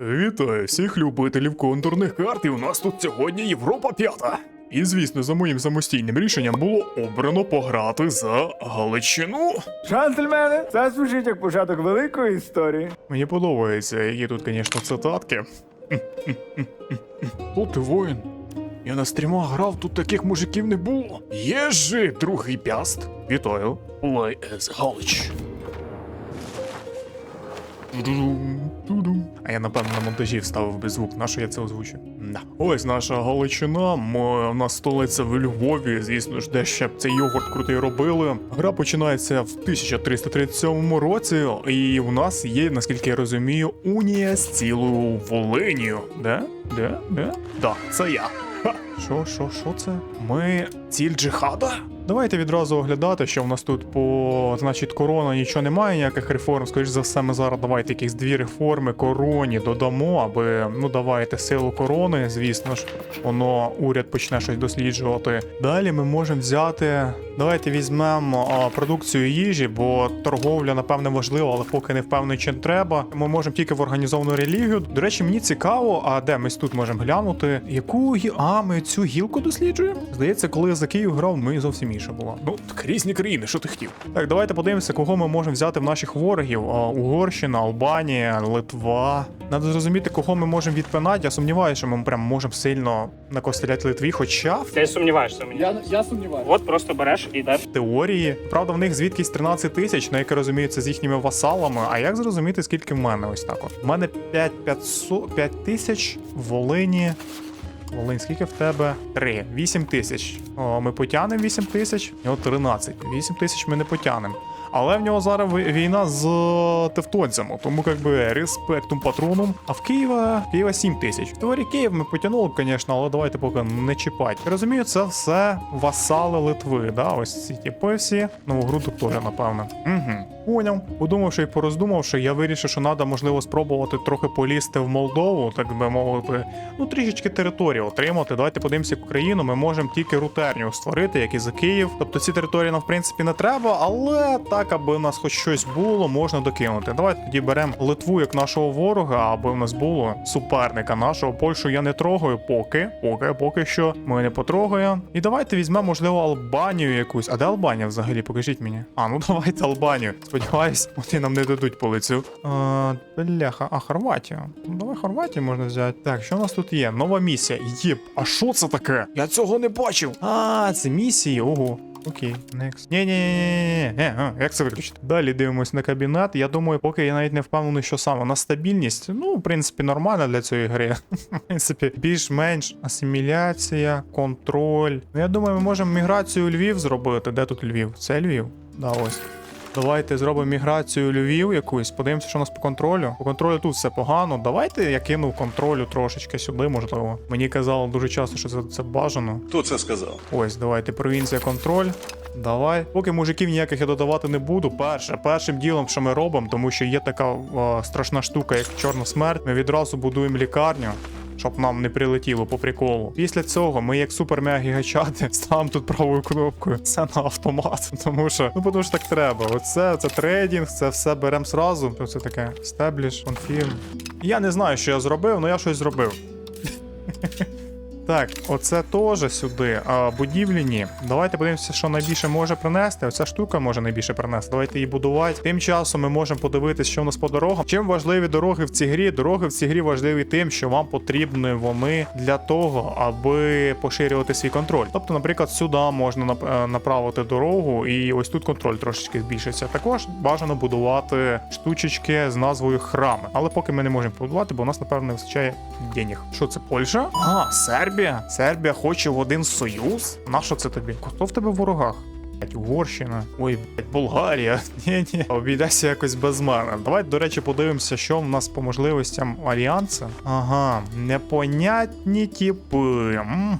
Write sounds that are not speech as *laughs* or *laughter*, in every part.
Вітаю всіх любителів контурних карт, і у нас тут сьогодні Європа п'ята. І звісно, за моїм самостійним рішенням було обрано пограти за Галичину. Джентльмени, це звучить як початок великої історії. Мені подобається, які тут, звісно, цитатки. О, ти воїн. Я на стрімах грав, тут таких мужиків не було. Є же другий пяст. Вітаю. As Галич. Тудум. А я напевно на монтажі вставив би звук, на що я це озвучу? Да. Ось наша Галичина. Ми, у нас столиця в Львові. Звісно ж, де ще б цей йогурт крутий робили. Гра починається в 1337 році, і у нас є, наскільки я розумію, унія з цілою Волинію. Де? Де? Де? Да, це я. Що, що, що це? Ми ціль джихада? Давайте відразу оглядати, що в нас тут по значить корона нічого немає, ніяких реформ. Скоріш за все, ми зараз давайте якісь дві реформи короні додамо, аби ну давайте силу корони, звісно ж, воно уряд почне щось досліджувати. Далі ми можемо взяти. Давайте візьмемо продукцію їжі, бо торговля, напевне, важлива, але поки не впевнений, чи треба. Ми можемо тільки в організовану релігію. До речі, мені цікаво, а де ми тут можемо глянути? Яку. А, ми цю гілку досліджуємо? Здається, коли я за Київ грав, ми зовсім інша була. Ну, так різні країни, що ти хотів? Так, давайте подивимося, кого ми можемо взяти в наших ворогів: А, Угорщина, Албанія, Литва. Надо зрозуміти, кого ми можемо відпинати. Я сумніваюся, що ми прям можемо сильно накостеляти Литві, хоча в Ти сумніваєшся мені. Я, я сумніваюся. От просто береш і йдеш. теорії. Правда, в них звідкись 13 тисяч, на як я розумію, це з їхніми васалами. А як зрозуміти, скільки в мене ось так от? У мене 5 500, 5 тисяч в Волині. Волинь, скільки в тебе? 3. 8 тисяч. О, ми потягнемо вісім тисяч. О, нього 13. 8 тисяч ми не потягнемо. Але в нього зараз війна з е, тевтонцями, тому як би респектум патроном. А в Києва Києва 7 тисяч. В теорії Київ ми потягнули б, звісно, але давайте поки не чіпати. Розумію, це все васали Литви, да? Ось ці типи всі. Новогрудок теж, напевно. Угу. Поняв. Подумавши і пороздумавши, я вирішив, що треба, можливо, спробувати трохи полізти в Молдову, так би мовити, ну трішечки території отримати. Давайте подивимося Україну. Ми можемо тільки рутерню створити, як і за Київ. Тобто ці території нам в принципі не треба, але так, аби у нас хоч щось було, можна докинути. Давайте тоді беремо Литву як нашого ворога, аби в нас було суперника нашого. Польщу я не трогаю, поки, поки, поки що ми не потрогаємо. І давайте візьмемо, можливо, Албанію якусь. А де Албанія взагалі? Покажіть мені. А, ну *laughs* давайте Албанію. Сподіваюсь, вони нам не дадуть по лицю. А, бляха, а Хорватію. Ну давай Хорватію можна взяти. Так, що у нас тут є? Нова місія. Єп, а що це таке? Я цього не бачив. А, це місії. Ого. Окей, next. ні ні ні ні як це виключити? Далі дивимось на кабінет. Я думаю, поки я навіть не впевнений, що саме. На стабільність, ну, в принципі, нормально для цієї гри. *laughs* В принципі, більш-менш асиміляція, контроль. Ну, я думаю, ми можемо міграцію Львів зробити. Де тут Львів? Це Львів? Да, ось. Давайте зробимо міграцію Львів якусь. Подивимося, що у нас по контролю. По контролю тут все погано. Давайте я кину контролю трошечки сюди, можливо. Мені казали дуже часто, що це, це бажано. Хто це сказав? Ось, давайте провінція контроль. Давай. Поки мужиків ніяких я додавати не буду. Перше, першим ділом, що ми робимо, тому що є така о, страшна штука, як чорна смерть. Ми відразу будуємо лікарню. Щоб нам не прилетіло по приколу. Після цього ми, як супер мега гігачати, *laughs* ставимо тут правою кнопкою. Це на автомат. *laughs* Тому що, ну тому що так треба. Оце це трейдинг, це все беремо зразу. Це таке establish, confirm. Я не знаю, що я зробив, але я щось зробив. *laughs* Так, оце теж сюди. А, будівляні. Давайте подивимося, що найбільше може принести. Оця штука може найбільше принести. Давайте її будувати. Тим часом ми можемо подивитися, що у нас по дорогам. Чим важливі дороги в цій грі? Дороги в цій грі важливі тим, що вам потрібні вони для того, аби поширювати свій контроль. Тобто, наприклад, сюди можна е, направити дорогу, і ось тут контроль трошечки збільшиться. Також бажано будувати штучечки з назвою храми. Але поки ми не можемо побудувати, бо у нас, напевно, не вистачає денег. Що це Польща? А, Сербія. Сербія хоче в один союз. На що це тобі? Хто в тебе в ворогах? Блядь, Угорщина. Ой, блядь, Болгарія. *laughs* Ні, ні, обійдеться якось без мене. Давай, до речі, подивимося, що в нас по можливостям альянсу. Ага, непонятні. Мгм.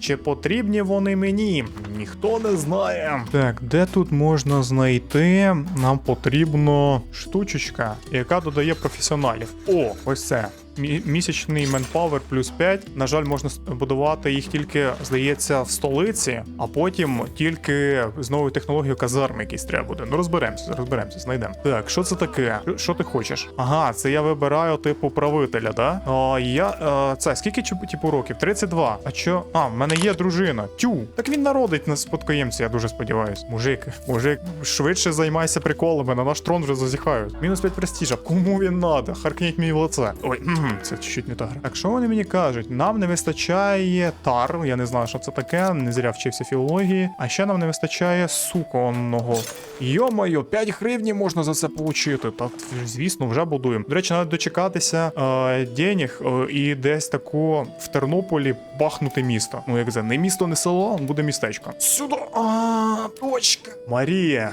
Чи потрібні вони мені? Ніхто не знає. Так, де тут можна знайти? Нам потрібно штучечка, яка додає професіоналів. О, ось це. Мі- Місячний менпауер плюс 5. На жаль, можна будувати їх тільки, здається, в столиці, а потім тільки з новою технологією казарми якісь треба буде. Ну розберемося, розберемося, знайдемо. Так, що це таке? Що- ти хочеш? Ага, це я вибираю типу правителя, да? А, я. А, це скільки типу років? 32. А що? А, в мене є дружина. Тю. Так він народить нас спадкоємця, я дуже сподіваюсь. Мужик, мужик, швидше займайся приколами, на наш трон вже зазіхають. Мінус 5 престижа. Кому він надо? Харкніть мені в лице. Ой, це чуть не та гра. Так що вони мені кажуть? Нам не вистачає тар. Я не знаю, що це таке, не зря вчився філології. А ще нам не вистачає суконного. Йо-моє, 5 гривні можна за це получити. Так, звісно, вже будуємо. До речі, треба дочекатися е, денег е, і десь тако в Тернополі бахнути місто. Ну, як це, не місто, не село, буде містечко. Сюди. А, точка. Марія,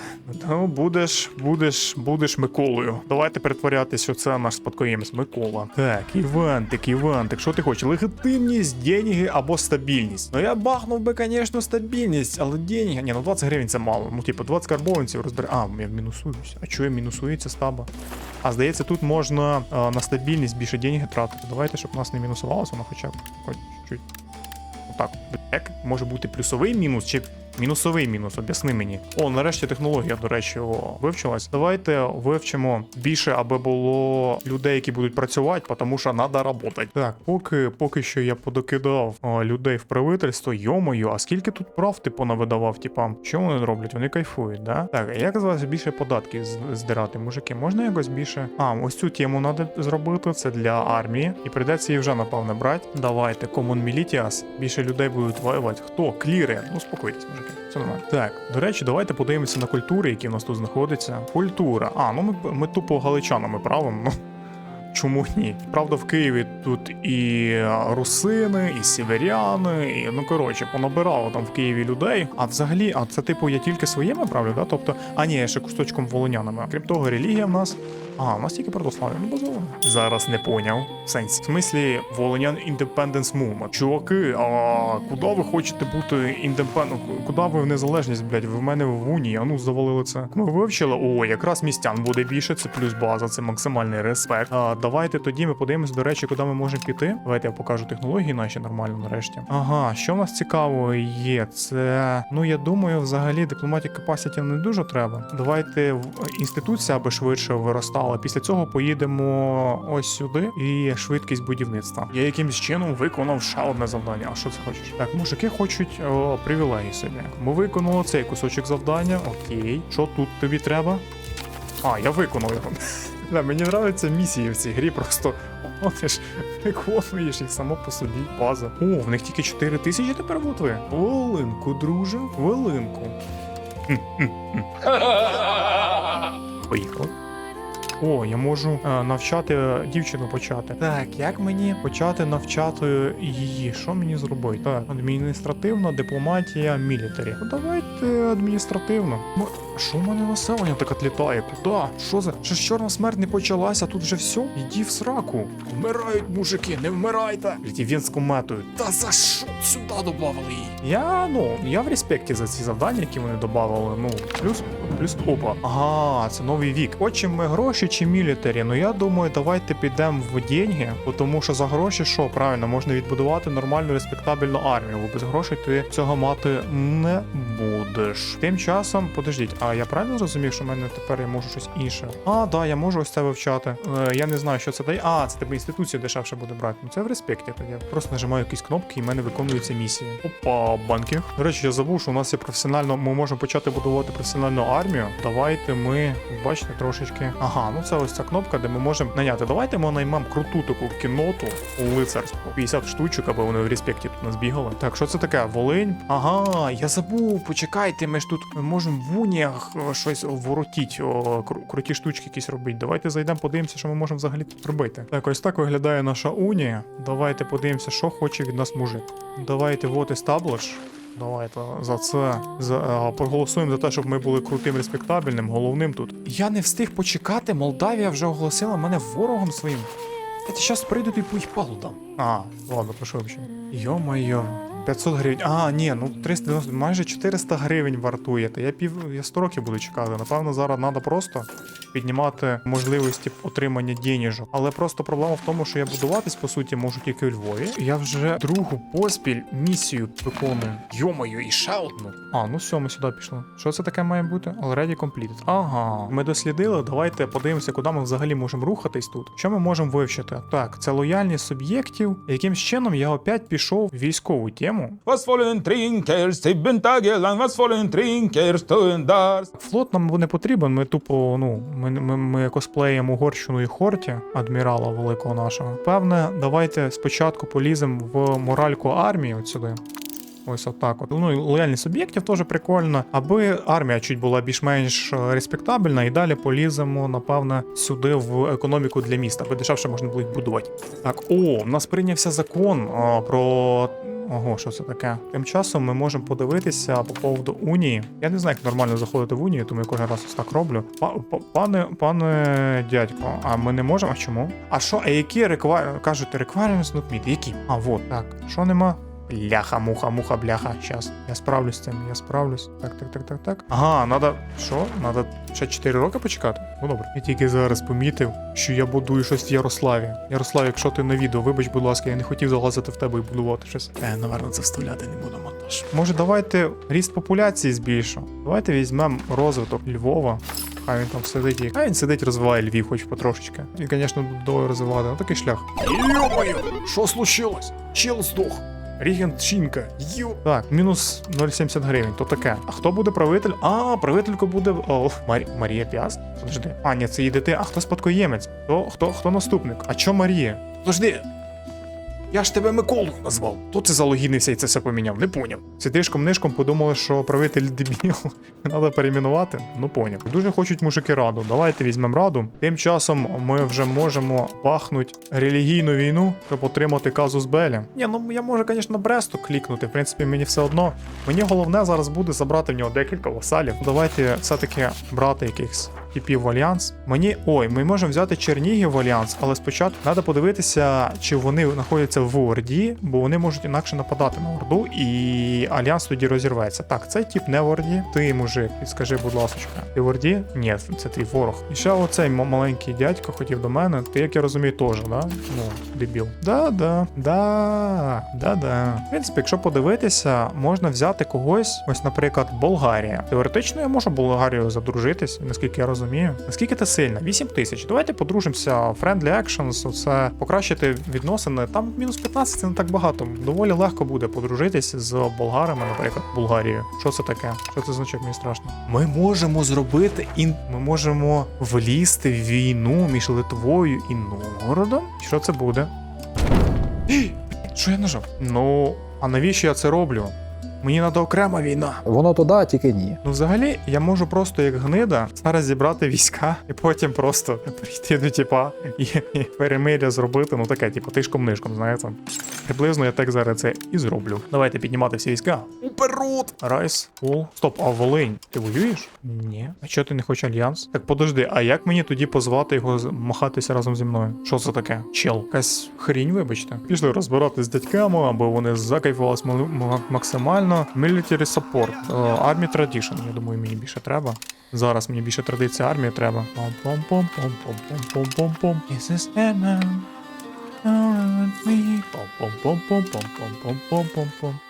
ну будеш, будеш, будеш Миколою. Давайте перетворятися, що це наш спадкоємець Микола. Так, Івантик, Івантик, що ти хочеш? Легітимність, деньги або стабільність. Ну я бахнув би, звісно, стабільність, але деньги. Ні, ну 20 гривень це мало. Ну, типу, 20 карбованців розбере. А, я мінусуюсь. А чого я мінусується стаба? А здається, тут можна е, на стабільність більше деньги тратити. Давайте, щоб нас не мінусувалося, воно хоча б хоч чуть. Отак. Як може бути плюсовий мінус чи мінусовий мінус? Об'ясни мені. О, нарешті технологія, до речі, о, вивчилась. Давайте вивчимо більше, аби було людей, які будуть працювати, тому що треба працювати. Так, поки, поки що я подокидав о, людей в правительство, йомою, а скільки тут прав ти понавидавав, типа, що вони роблять? Вони кайфують, да? Так, як з вас більше податків з- здирати, мужики? Можна якось більше? А, ось цю тему треба зробити. Це для армії. І прийдеться її вже, напевне, брати. Давайте, Common Militias. Більше людей будуть воювати. Хто? Кліри. Ну, спокойтесь, мужики. Все нормально. Так, до речі, давайте подивимося на культури, які в нас тут знаходяться. Культура. А, ну ми, ми тупо галичанами правимо. Чому ні? Правда, в Києві тут і русини, і сіверяни, і ну коротше, понабирало там в Києві людей. А взагалі, а це типу я тільки своїми правлю, да? Тобто, а ні, я ще кусочком волонянами. Крім того, релігія в нас. А, у нас тільки православ'я, ну базово. Зараз не поняв. В сенсі. В смислі, Волинян Independence Movement. Чуваки, а куди ви хочете бути індепендент? Куди ви в незалежність, блядь? Ви в мене в унії, а ну завалили це. Ми вивчили. О, якраз містян буде більше, це плюс база, це максимальний респект. А, давайте тоді ми подивимося, до речі, куди ми можемо піти. Давайте я покажу технології наші нормально нарешті. Ага, що в нас цікавого є? Це ну я думаю, взагалі дипломатік capacity не дуже треба. Давайте в інституція аби швидше виростала. Після цього поїдемо ось сюди і швидкість будівництва. Я якимсь чином виконав ще одне завдання. А що це хочеш? Так, мужики хочуть о, привілеї собі. Ми виконали цей кусочок завдання. Окей, що тут тобі треба? А, я виконав його. Да, мені подобаються місії в цій грі, просто о, ти ж виконуєш їх само по собі. База. О, в них тільки 4 тисячі тепер бутви. Хвилинку, друже, хвилинку. *laughs* Поїхали. О, я можу е, навчати е, дівчину почати. Так, як мені почати навчати її? Що мені зробити? Так, адміністративна, дипломатія, мілітарі. Ну давайте адміністративно. Що в мене населення так отлітає? Куди? Що за? Ще ж чорна смерть не почалася, тут вже все? Іди в сраку. Вмирають мужики, не вмирайте. Блять, венську метою. Та за що сюди додавали її? Я ну я в респекті за ці завдання, які вони додавали. Ну плюс плюс опа. Ага, це новий вік. Хочемо ми гроші чи мілітарі? Ну я думаю, давайте підемо в деньги, бо тому що за гроші що правильно можна відбудувати нормальну респектабельну армію. Бо без грошей ти цього мати не будеш. Тим часом, подождіть, а я правильно зрозумів, що в мене тепер я можу щось інше? А, да, я можу ось це вивчати. Е, я не знаю, що це дає. А, це тебе інституцію дешевше буде брати. Ну це в респекті тоді. Я просто нажимаю якісь кнопки і в мене виконуються місії. Опа, банкінг. До речі, я забув, що у нас є професіонально. Ми можемо почати будувати професіональну армію. Давайте ми, бачите, трошечки. Ага, ну це ось ця кнопка, де ми можемо наняти. Давайте ми наймемо круту таку кінноту лицарську. 50 штучок, аби вони в респекті тут нас бігали. Так, що це таке? Волинь? Ага, я забув. Почекайте, ми ж тут можемо в уніях щось воротіть, о, круті штучки якісь робити. Давайте зайдемо, подивимося, що ми можемо взагалі тут робити. Так, ось так виглядає наша унія. Давайте подивимося, що хоче від нас мужик. Давайте вот establish. Давайте за це за, а, проголосуємо за те, щоб ми були крутим, респектабельним, головним тут. Я не встиг почекати, Молдавія вже оголосила мене ворогом своїм. Я зараз прийду і по їх палу дам. А, ладно, прошу вибачення. Йо-моє, 500 гривень. А, ні, ну 390, майже 400 гривень вартуєте. Я пів я 100 років буду чекати. Напевно, зараз треба просто піднімати можливості отримання денежок. Але просто проблема в тому, що я будуватись по суті можу тільки у Львові. Я вже другу поспіль місію виконую. Йомаю, і ще одну. А, ну все, ми сюди пішли. Що це таке має бути? Already completed. Ага, ми дослідили. Давайте подивимося, куди ми взагалі можемо рухатись тут. Що ми можемо вивчити? Так, це лояльність суб'єктів. Якимсь чином я опять пішов в військову тему. Was wollen Trinkers, sieben Tage lang, was wollen Trinkers tun das? Флот нам не потрібен. Ми тупо, ну, ми, ми, ми косплеїмо Угорщину і Хорті, адмірала великого нашого. Певне, давайте спочатку поліземо в моральку армії от сюди. Ось отак от. Ну і лояльність суб'єктів теж прикольно, аби армія чуть була більш-менш е, респектабельна, і далі поліземо, напевне, сюди в економіку для міста, аби дешевше можна було їх будувати. Так, о, в нас прийнявся закон а, про. Ого, що це таке? Тим часом ми можемо подивитися по поводу Унії. Я не знаю, як нормально заходити в Унію, тому я кожен раз ось так роблю. Па- па- Пане, пане дядько, а ми не можемо? А чому? А що, а які require... кажуть, requirements not meet? Які? А, вот, так. Що нема? Бляха, муха, муха, бляха. Щас. Я справлюсь з цим, я справлюсь. Так, так, так, так, так. Ага, надо. Що? Надо ще 4 роки почекати? Ну добре. Я тільки зараз помітив, що я будую щось в Ярославі. Ярослав, якщо ти на відео, вибач, будь ласка, я не хотів залазити в тебе і будувати щось. Е, наверно, це вставляти не буду монтаж. Може, давайте ріст популяції збільшимо. Давайте візьмемо розвиток Львова. Хай він там сидить і. Хай він сидить, розвиває Львів, хоч потрошечки. І, звісно, довго розвивати. Ну такий шлях. Йо-моє, що случилось? Чел здох. Рігент Чінка. Ю. Так, мінус 0,70 гривень, то таке. А хто буде правитель? А, правителько буде. О, Марі... Марія Піаст? Подожди. А, ні, це її дити. А хто спадкоємець? Хто, хто, хто наступник? А чо Марія? Подожди. Я ж тебе Миколу назвав. Хто це залогінився і це все поміняв? Не поняв. Сидишком нишком подумали, що правитель дебіл. *laughs* Треба перейменувати. Ну поняв. Дуже хочуть мужики раду. Давайте візьмемо раду. Тим часом ми вже можемо бахнути релігійну війну, щоб отримати казус Белі. Ні, ну я можу, звісно, Бресту клікнути. В принципі, мені все одно. Мені головне зараз буде забрати в нього декілька васалів. Давайте все-таки брати якихось типів в альянс. Мені. Ой, ми можемо взяти Чернігів в альянс, але спочатку треба подивитися, чи вони знаходяться в Орді, бо вони можуть інакше нападати на Орду, і альянс тоді розірветься. Так, цей тип не в Орді. Ти, мужик, підскажи, будь ласка. Ти в Орді? Ні, це твій ворог. І ще оцей маленький дядько хотів до мене. Ти, як я розумію, теж, да? Ну, дебіл. Да-да, да, да-да. В принципі, якщо подивитися, можна взяти когось, ось, наприклад, Болгарія. Теоретично я можу Болгарію задружитись, наскільки я розумію. Наскільки ти сильна? 8 тисяч. Давайте подружимося. Friendly actions, оце покращити відносини. Там мінус 15 це не так багато. Доволі легко буде подружитись з болгарами, наприклад, Болгарією. Що це таке? Що це значить? Мені страшно. Ми можемо зробити ін. Ми можемо влізти в війну між Литвою і Новгородом. Що це буде? *gasps* Що я нажав? Ну, а навіщо я це роблю? Мені треба окрема війна. Воно туди, тільки ні. Ну, взагалі, я можу просто як гнида зараз зібрати війська і потім просто прийти до типа і, і перемиря зробити. Ну таке, типу, тишком-нишком, знаєте. Приблизно я так зараз це і зроблю. Давайте піднімати всі війська. Уперед! Райс, пул. Стоп, а Волинь, ти воюєш? Ні. А чого ти не хочеш альянс? Так подожди, а як мені тоді позвати його махатися разом зі мною? Що це таке? Чел. Якась хрінь, вибачте. Пішли розбиратись з дядьками, аби вони закайфувались мали- максимально. Military support. Е, Army Tradition, я думаю, мені більше треба. Зараз мені більше традиції армії треба.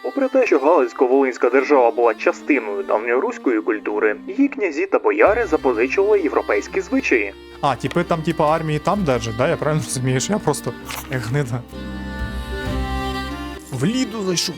Попри те, що Галицько-Волинська держава була частиною давньоруської культури, її князі та бояри запозичували європейські звичаї. А, типи там, типа, армії там держать, да? Я правильно розумію, що я просто гнида. В ліду зайшов.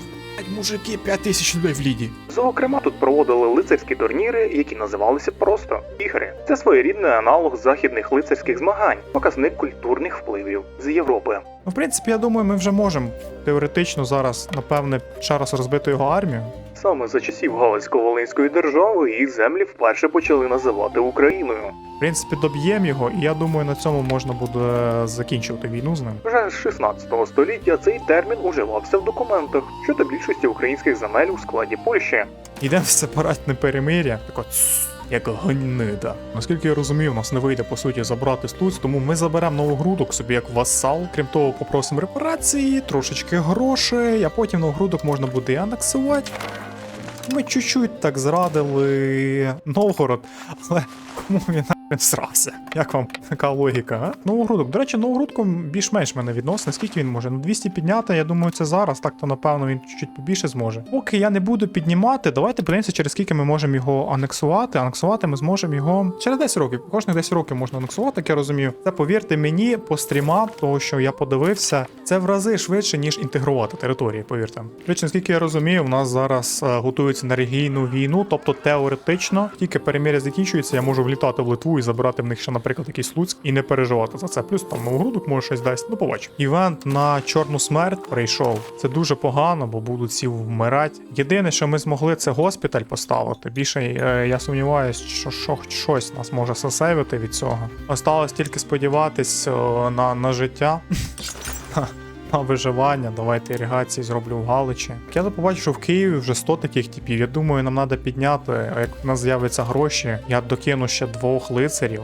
Мужики, 5 тисяч людей в ліді. Зокрема, тут проводили лицарські турніри, які називалися просто ігри. Це своєрідний аналог західних лицарських змагань, показник культурних впливів з Європи. Ну, в принципі, я думаю, ми вже можемо теоретично зараз, напевне, ще раз розбити його армію. Саме за часів Галицько-Волинської держави їх землі вперше почали називати Україною. В принципі, доб'ємо його, і я думаю, на цьому можна буде закінчувати війну з ним. Вже з 16 століття цей термін уживався в документах щодо більшості українських земель у складі Польщі. Йдемо в сепаратне перемир'я. Так от. «Тс, як гнида. Наскільки я розумію, у нас не вийде по суті забрати Слуць, тому ми заберемо новогрудок собі як васал. Крім того, попросимо репарації, трошечки грошей, а потім новогрудок можна буде і анексувати. Ми чуть-чуть так зрадили Новгород, але кому він *laughs* срався? Як вам така логіка, а? Новогрудок. До речі, Новогрудком більш-менш мене відносить. Скільки він може? Ну 200 підняти, я думаю, це зараз. Так то напевно він чуть побільше зможе. Поки я не буду піднімати, давайте подивимося, через скільки ми можемо його анексувати. Анексувати ми зможемо його через 10 років. Кожних 10 років можна анексувати, як я розумію. Це повірте мені, по стрімам, того що я подивився, це в рази швидше, ніж інтегрувати території, повірте. Речі, наскільки я розумію, у нас зараз е, готується на релігійну війну, тобто теоретично, тільки переміря закінчується, я можу влітати в Литву і забирати в них ще, наприклад, якийсь Луцьк і не переживати за це. Плюс там новогрудок може щось дасть. Ну, побачимо. Івент на чорну смерть прийшов. Це дуже погано, бо будуть всі вмирати. Єдине, що ми змогли, це госпіталь поставити. Більше е, я сумніваюся, що, що хоч щось нас може засейвити від цього. Осталось тільки сподіватись е, на, на життя. *laughs* На виживання, давайте іригації зроблю в Галичі. Я побачив, що в Києві вже 100 таких типів. Я думаю, нам треба підняти. А як в нас з'являться гроші, я докину ще двох лицарів.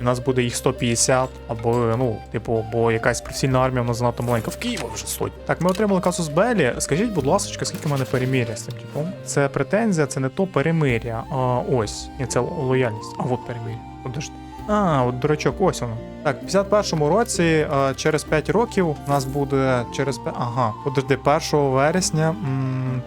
У нас буде їх 150, або, ну, типу, бо якась професійна армія в нас занадто маленька. В Києві вже сотні. Так, ми отримали казус Белі. Скажіть, будь ласка, скільки в мене перемиря з цим типом? Це претензія, це не то перемиря. А, ось. Ні, це лояльність. А от перемиря. Подожди. А, от дурачок, ось воно. Так, в 51-му році, е, через 5 років, у нас буде через 5... Ага, подожди, 1 вересня.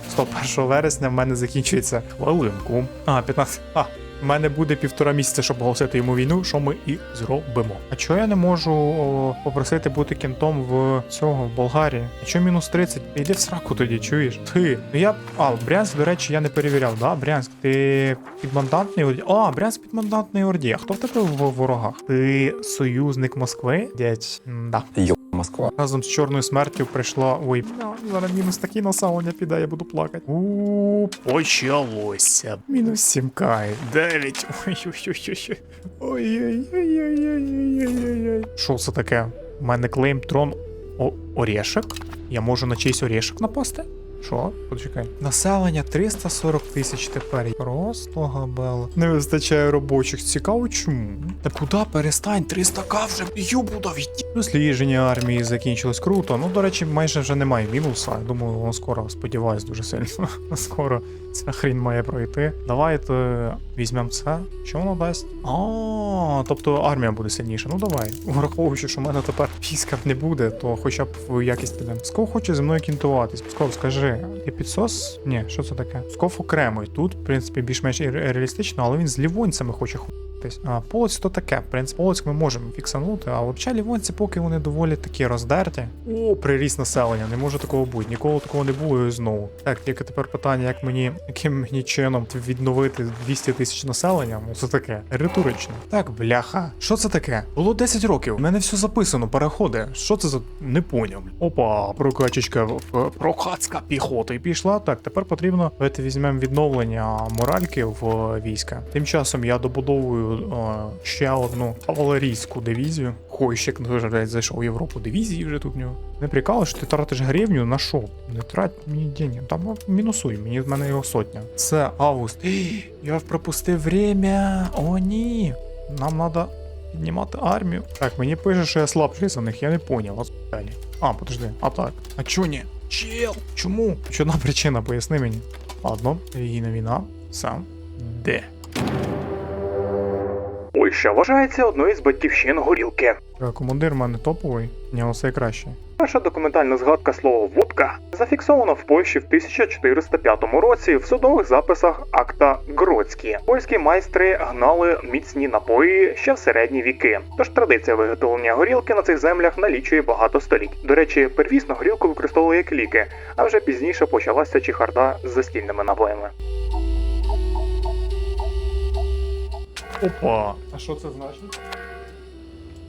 Стоп, *laughs* 1 вересня в мене закінчується хвилинку. А, 15. А, в мене буде півтора місяця, щоб оголосити йому війну, що ми і зробимо. А чого я не можу о, попросити бути кінтом в цього в Болгарії? А чого мінус 30? Іди в сраку тоді, чуєш? Ти. Ну я. А, Брянськ, до речі, я не перевіряв, да? Брянськ, ти підмандатний орді. А, Брянськ підмандатний орді. А хто в тебе в ворогах? Ти союзник Москви? Дядь, да. Москва. Разом з чорною смертю прийшла. Ой, зараз мінус такі населення піде, я буду плакати. У почалося. Мінус 7 кай. 9. Ой-ой-ой. Ой-ой-ой-ой-ой-ой-ой. Що це таке? У мене клейм трон О, Орешек? Я можу на чийсь орешек напасти? Що? Почекай. Населення 340 тисяч тепер. Просто габела. Не вистачає робочих. Цікаво чому? Та куди перестань? 300к вже юбу давіть. Дослідження армії закінчилось круто. Ну, до речі, майже вже немає мінуса. Я думаю, воно скоро, сподіваюсь, дуже сильно. *laughs* скоро ця хрінь має пройти. Давайте візьмемо це. Що воно дасть? А, тобто армія буде сильніша. Ну давай. Враховуючи, що в мене тепер війська не буде, то хоча б в якість підемо. Сков хоче зі мною кінтуватись. Сков, скажи, ти підсос? Ні, що це таке? Сков окремий. Тут, в принципі, більш-менш реалістично, але він з лівонцями хоче ху. А полоць то таке. В принципі, полоць ми можемо фіксанути, а взагалі лівонці, поки вони доволі такі роздерті. О, приріст населення, не може такого бути. Ніколи такого не було і знову. Так, тільки тепер питання, як мені, яким мені чином відновити 200 тисяч населення? Ну це таке. Риторично. Так, бляха. Що це таке? Було 10 років. У мене все записано, переходи. Що це за. Не поняв. Опа, прокачечка, прокацька піхоти пішла. Так, тепер потрібно. Давайте візьмемо відновлення моральки в війська. Тим часом я добудовую е, ще одну кавалерійську дивізію. Хойщик дуже зайшов в Європу. Дивізії вже тут в нього. Не прикало, що ти тратиш гривню на що? Не трать мені деньги. Там ну, мінусуй, мені в мене його сотня. Це август. Ей, я пропустив время. О, ні. Нам треба піднімати армію. Так, мені пише, що я слабший за них, я не поняв. А. А, подожди, а так. А чо ні? Чел, чому? Чи одна причина, поясни мені. Ладно, релігійна війна. Сам. Де? Польща вважається одною з батьківщин горілки. Е, Командир в мене топовий, в нього все краще. Перша документальна згадка слова водка зафіксована в Польщі в 1405 році в судових записах акта Гроцькі. Польські майстри гнали міцні напої ще в середні віки. Тож традиція виготовлення горілки на цих землях налічує багато століть. До речі, первісно горілку використовували як ліки, а вже пізніше почалася чехарда з застільними напоями. Опа. А що це значить?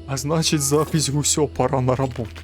А значить, запись гусьо, пора на роботу.